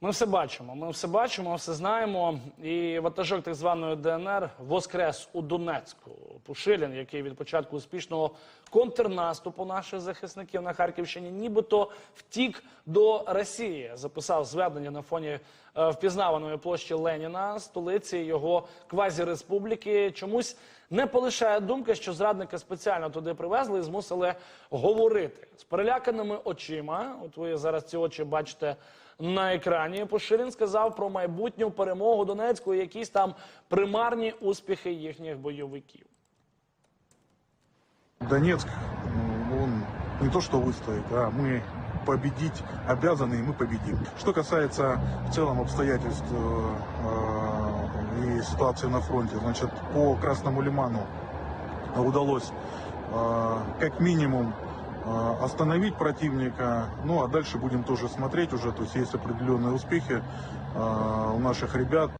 Ми все бачимо. Ми все бачимо, все знаємо. І ватажок так званої ДНР воскрес у Донецьку. Пушилін, який від початку успішного контрнаступу наших захисників на Харківщині, нібито втік до Росії. Записав звернення на фоні е, впізнаваної площі Леніна, столиці його квазіреспубліки. Чомусь не полишає думка, що зрадника спеціально туди привезли і змусили говорити з переляканими очима. От ви зараз ці очі бачите на екрані. Поширін сказав про майбутню перемогу Донецьку і якісь там примарні успіхи їхніх бойовиків. Донецк, он не то что выстоит, а мы победить обязаны, и мы победим. Что касается в целом обстоятельств э, э, и ситуации на фронте, значит, по Красному Лиману удалось э, как минимум остановить противника, ну а дальше будем тоже смотреть уже, то есть есть определенные успехи у наших ребят.